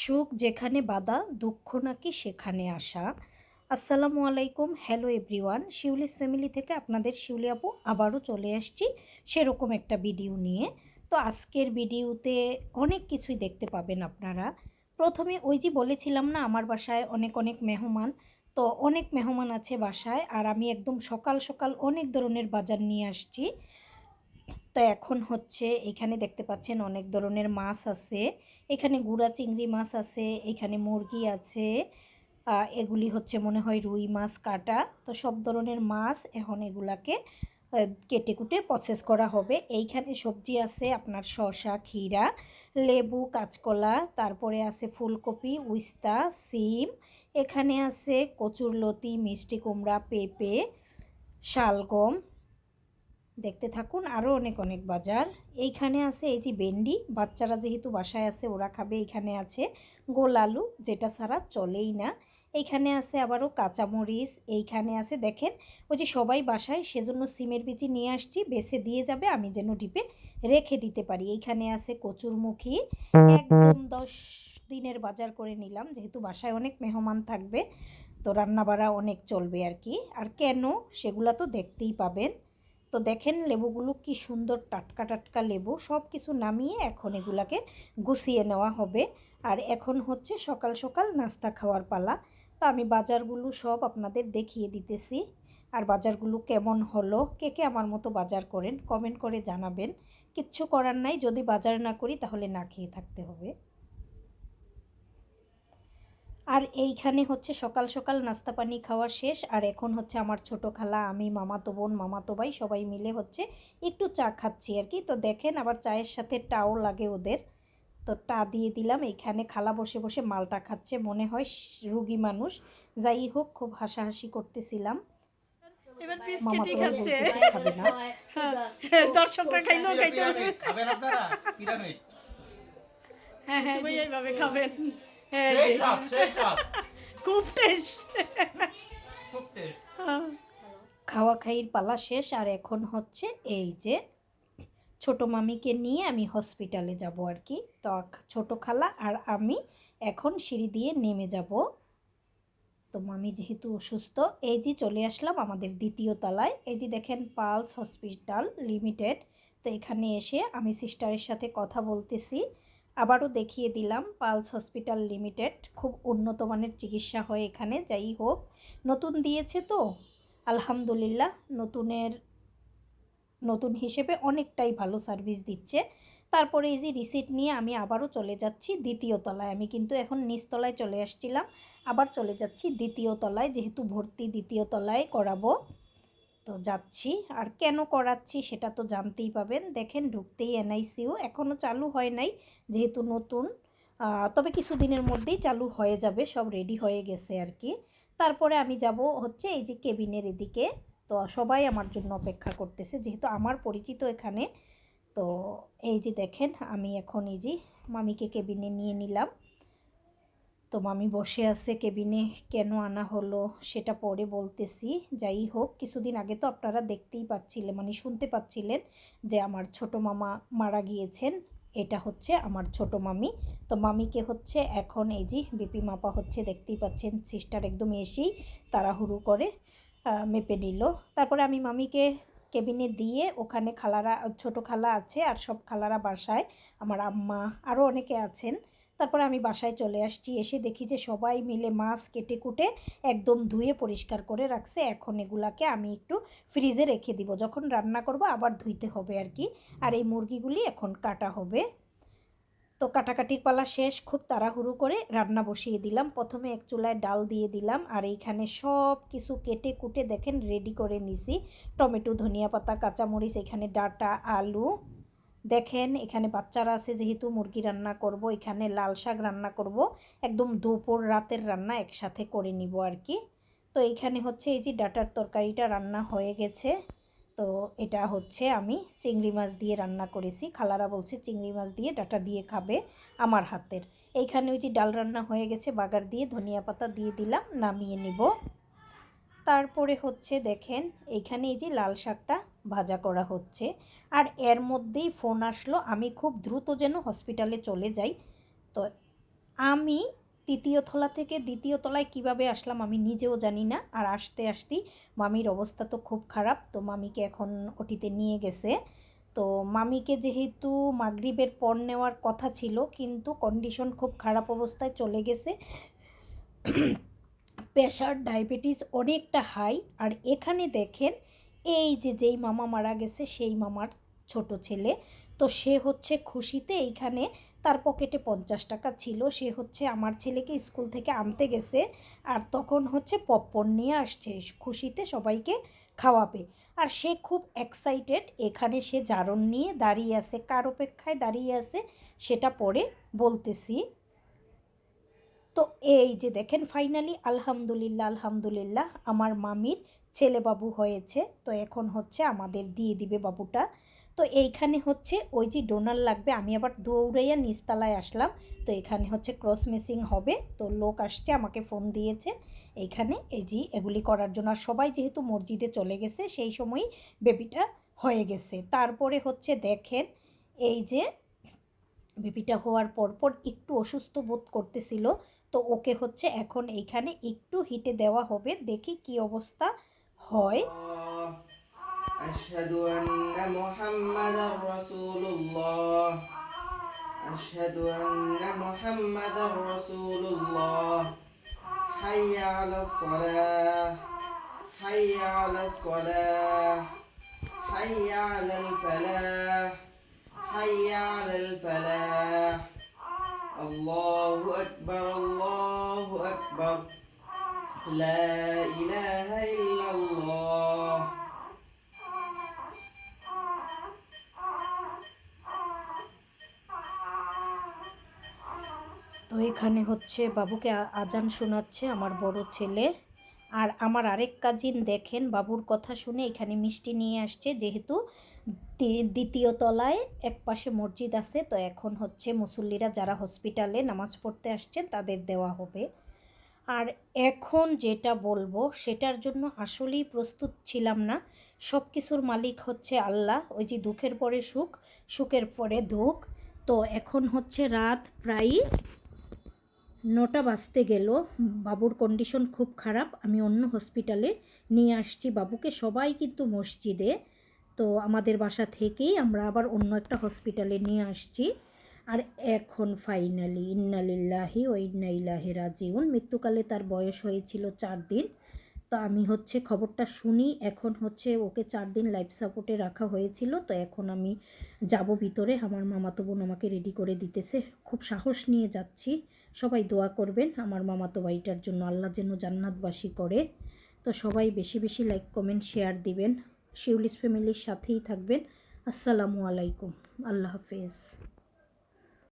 সুখ যেখানে বাধা, দুঃখ নাকি সেখানে আসা। আসসালামু আলাইকুম হ্যালো এভরিওয়ান শিউলিস ফ্যামিলি থেকে আপনাদের শিউলি আপু আবারও চলে আসছি সেরকম একটা ভিডিও নিয়ে। তো আজকের ভিডিওতে অনেক কিছুই দেখতে পাবেন আপনারা। প্রথমে ওই যে বলেছিলাম না, আমার বাসায় অনেক অনেক মেহমান। তো অনেক মেহমান আছে বাসায়, আর আমি একদম সকাল সকাল অনেক ধরনের বাজার নিয়ে আসছি। তো এখন হচ্ছে এখানে দেখতে পাচ্ছেন অনেক ধরনের মাছ আছে। এখানে গুড়া, চিংড়ি মাছ আছে, এখানে মুরগি আছে এগুলি হচ্ছে মনে হয় রুই মাছ, কাটা। তো সব ধরনের মাছ এখন এগুলাকে কেটে কুটে প্রসেস করা হবে। এইখানে সবজি আছে আপনার শসা, ক্ষীরা, লেবু, কাঁচকলা, তারপরে আছে ফুলকপি, উস্তা, সিম। এখানে আছে কচুরলতি, মিষ্টি কুমড়া, পেঁপে, শালগম। দেখতে থাকুন আরও অনেক অনেক বাজার। এইখানে আছে এই যে ভেন্ডি, বাচ্চারা যেহেতু বাসায় আছে ওরা খাবে এখানে আছে গোল আলু, যেটা ছাড়া চলেই না। এইখানে আছে আবারও কাঁচামরিচ, এইখানে আছে দেখেন, ওই যে সবাই বাসায় সেজন্য সিমের বিচি নিয়ে আসছি, বেছে দিয়ে যাবে, আমি যেন ডিপে রেখে দিতে পারি। এইখানে আছে কচুরমুখী, একদম দশ দিনের বাজার করে নিলাম, যেহেতু বাসায় অনেক মেহমান থাকবে, তো রান্নাবাড়া অনেক চলবে আর কি। আর কেন? সেগুলা তো দেখতেই পাবেন। তো দেখেন লেবুগুলো কি সুন্দর টাটকা টাটকা লেবু। সব কিছু নামিয়ে এখন এগুলাকে গুছিয়ে নেওয়া হবে। আর এখন হচ্ছে সকাল সকাল নাস্তা খাওয়ার পালা। তো আমি বাজারগুলো সব আপনাদের দেখিয়ে দিতেছি। আর বাজারগুলো কেমন হলো, কে কে আমার মতো বাজার করেন কমেন্ট করে জানাবেন। কিচ্ছু করার নাই, যদি বাজার না করি তাহলে না খেয়ে থাকতে হবে। আর এইখানে হচ্ছে সকাল সকাল নাস্তা পানি খাওয়া শেষ আর এখন হচ্ছে আমার ছোট খালা আমি মামাতো বোন মামাতো ভাই সবাই মিলে হচ্ছে একটু চা খাচ্ছি আর কি। তো দেখেন আবার চায়ের সাথে টাও লাগে ওদের। তো টা দিয়ে দিলাম এইখানে খালা বসে বসে মালটা খাচ্ছে মনে হয় রুগী মানুষ। যাই হোক খুব হাসাহাসি করতেছিলাম। এবার খাচ্ছে। হ্যাঁ, দর্শকরা খাইলেও খাইতে খাবেন আপনারা? হ্যাঁ হ্যাঁ এইভাবে খাবেন। হ্যাঁ খুব টেস্ট খুব টেস্ট খাওয়া খাইয়ের পালা শেষ আর এখন হচ্ছে এই যে ছোট মামিকে নিয়ে আমি হসপিটালে যাব আর কি। তো ছোট খালা আর আমি এখন সিঁড়ি দিয়ে নেমে যাব। তো মামি যেহেতু অসুস্থ এই যে চলে আসলাম আমাদের দ্বিতীয় তলায়। এই যে দেখেন পালস হসপিটাল লিমিটেড। তো এখানে এসে আমি সিস্টারের সাথে কথা বলতেছি। আবারও দেখিয়ে দিলাম পালস হসপিটাল লিমিটেড। খুব উন্নত মানের চিকিৎসা হয় এখানে, যাই হোক। নতুন দিয়েছে তো। আলহামদুলিল্লাহ, নতুনের, নতুন হিসেবে অনেকটাই ভালো সার্ভিস দিচ্ছে। তারপরে এই যে রিসিট নিয়ে আমি আবারও চলে যাচ্ছি দ্বিতীয় তলায়। আমি কিন্তু এখন নিচতলায় চলে আসছিলাম, আবার চলে যাচ্ছি দ্বিতীয় তলায়, যেহেতু ভর্তি দ্বিতীয় তলায় করাবো। তো যাচ্ছি। আর কেন করাচ্ছি সেটা তো জানতেই পাবেন। দেখেন ঢুকতেই এনআইসিউ এখনও চালু হয় নাই, যেহেতু নতুন। তবে কিছুদিনের মধ্যেই চালু হয়ে যাবে, সব রেডি হয়ে গেছে আর কি তারপরে আমি যাব হচ্ছে এই যে কেবিনের এদিকে। তো সবাই আমার জন্য অপেক্ষা করতেছে, যেহেতু আমার পরিচিত এখানে। তো এই যে দেখেন, আমি এখন এই যে মামিকে কেবিনে নিয়ে নিলাম। তো মামি বসে আছে কেবিনে, কেন আনা হলো সেটা পরে বলতেছি। যাই হোক, কিছুদিন আগে তো আপনারা দেখতেই পাচ্ছিলেন মানে শুনতে পাচ্ছিলেন যে আমার ছোট মামা মারা গিয়েছেন। এটা হচ্ছে আমার ছোট মামি। তো মামিকে হচ্ছে এখন এই যে বিপি মাপা হচ্ছে দেখতেই পাচ্ছেন, সিস্টার একদম এসেই তাড়াহুড়ো করে মেপে নিল। তারপরে আমি মামিকে কেবিনে দিয়ে ওখানে খালারা, ছোট খালা আছে আর সব খালারা বাসায়, আমার আম্মা আরও অনেকে আছেন। তারপরে আমি বাসায় চলে আসছি। এসে দেখি যে সবাই মিলে মাছ কেটে কুটে একদম ধুয়ে পরিষ্কার করে রাখছে। এখন এগুলাকে আমি একটু ফ্রিজে রেখে দিব। যখন রান্না করব আবার ধুইতে হবে আর কি। আর এই মুরগিগুলি এখন কাটা হবে। তো কাটাকাটির পালা শেষ। খুব তাড়াহুড়ো করে রান্না বসিয়ে দিলাম। প্রথমে এক চুলায় ডাল দিয়ে দিলাম। আর এইখানে সব কিছু কেটে কুটে দেখেন রেডি করে নিছি। টমেটো, ধনিয়া পাতা, কাঁচামরিচ, এখানে ডাটা, আলু দেখেন, এখানে বাচ্চারা আছে, যেহেতু মুরগি রান্না করব, এখানে লাল শাক রান্না করব, একদম দুপুর রাতের রান্না একসাথে করে নিব আর কি তো এইখানে হচ্ছে এই যে ডাটার তরকারিটা রান্না হয়ে গেছে। তো এটা হচ্ছে আমি চিংড়ি মাছ দিয়ে রান্না করেছি। খালারা বলছে চিংড়ি মাছ দিয়ে ডাটা দিয়ে খাবে আমার হাতের। এইখানে ওই যে ডাল রান্না হয়ে গেছে, বাগার দিয়ে ধনিয়া পাতা দিয়ে দিলাম, নামিয়ে নিব। তারপরে হচ্ছে দেখেন এইখানে এই যে লাল শাকটা ভাজা করা হচ্ছে। আর এর মধ্যেই ফোন আসলো, আমি খুব দ্রুত যেন হসপিটালে চলে যাই। তো আমি তৃতীয় তলা থেকে দ্বিতীয় তলায় কীভাবে আসলাম আমি নিজেও জানি না। আর আসতে আসতেই মামির অবস্থা তো খুব খারাপ, তো মামিকে এখন ওটিতে নিয়ে গেছে। তো মামিকে যেহেতু মাগরিবের পর নেওয়ার কথা ছিল, কিন্তু কন্ডিশন খুব খারাপ অবস্থায় চলে গেছে। প্রেশার ডায়াবেটিস অনেকটা হাই আর এখানে দেখেন এই যে, যেই মামা মারা গেছে, সেই মামার ছোট ছেলে। তো সে হচ্ছে খুশিতে এইখানে তার পকেটে পঞ্চাশ টাকা ছিল। সে হচ্ছে আমার ছেলেকে স্কুল থেকে আনতে গেছে আর তখন হচ্ছে পপকর্ন নিয়ে আসছে। খুশিতে সবাইকে খাওয়াবে। আর সে খুব এক্সাইটেড এখানে সে জারণ নিয়ে দাঁড়িয়ে আছে। কার অপেক্ষায় দাঁড়িয়ে আছে সেটা পরে বলতেছি। তো এই যে দেখেন ফাইনালি আলহামদুলিল্লাহ আলহামদুলিল্লাহ, আমার মামির ছেলে বাবু হয়েছে, তো এখন হচ্ছে আমাদের দিয়ে দিবে বাবুটা। তো এইখানে হচ্ছে ওই যে ডোনার লাগবে, আমি আবার দৌড়াইয়া নিচতলায় আসলাম। তো এখানে হচ্ছে ক্রস মেসিং হবে, তো লোক আসছে, আমাকে ফোন দিয়েছে। এইখানে এই যে এগুলি করার জন্য সবাই যেহেতু মসজিদে চলে গেছে, সেই সময়ই বেবিটা হয়ে গেছে। তারপরে হচ্ছে দেখেন, এই যে বেবিটা হওয়ার পরপর একটু অসুস্থ বোধ করতেছিল। তো ওকে হচ্ছে এখন এইখানে একটু হিটে দেওয়া হবে, দেখি কি অবস্থা। হয় أشهد أن محمدا رسول الله. أشهد أن محمدا رسول الله. حي على الصلاة. حي على الصلاة. حي على الفلاح. حي على الفلاح. الله أكبر الله أكبر. لا إله إلا الله. তো এখানে হচ্ছে বাবুকে আজান শোনাচ্ছে আমার বড় ছেলে। আর আমার আরেক কাজিন দেখেন, বাবুর কথা শুনে এখানে মিষ্টি নিয়ে আসছে, যেহেতু দ্বিতীয় তলায় এক পাশে মসজিদ আছে, তো এখন হচ্ছে মুসল্লিরা যারা হসপিটালে নামাজ পড়তে আসছেন তাদের দেওয়া হবে। আর এখন যেটা বলব, সেটার জন্য আসলেই প্রস্তুত ছিলাম না। সব কিছুর মালিক হচ্ছে আল্লাহ, ওই যে দুঃখের পরে সুখ, সুখের পরে দুঃখ। তো এখন হচ্ছে রাত প্রায় নটা বাজতে গেল। বাবুর কন্ডিশন খুব খারাপ। আমি অন্য হসপিটালে নিয়ে আসছি বাবুকে। সবাই কিন্তু মসজিদে। তো আমাদের বাসা থেকেই আমরা আবার অন্য একটা হসপিটালে নিয়ে আসছি। আর এখন ফাইনালি ইন্নালিল্লাহি ও ইন্নাইলাহি রাজিউন। মৃত্যুকালে তার বয়স হয়েছিল চার দিন। তো আমি হচ্ছে খবরটা শুনি। এখন হচ্ছে ওকে চার দিন লাইফ সাপোর্টে রাখা হয়েছিল। তো এখন আমি যাব ভিতরে। আমার মামাতো বোন আমাকে রেডি করে দিতেছে। খুব সাহস নিয়ে যাচ্ছি। সবাই দোয়া করবেন। আমার মামাতো ভাইটার জন্য আল্লাহ যেন জান্নাতবাসী করে। তো সবাই বেশি বেশি লাইক কমেন্ট শেয়ার দিবেন। শিউলিস ফ্যামিলির সাথেই থাকবেন। আসসালামু আলাইকুম। আল্লাহ হাফেজ।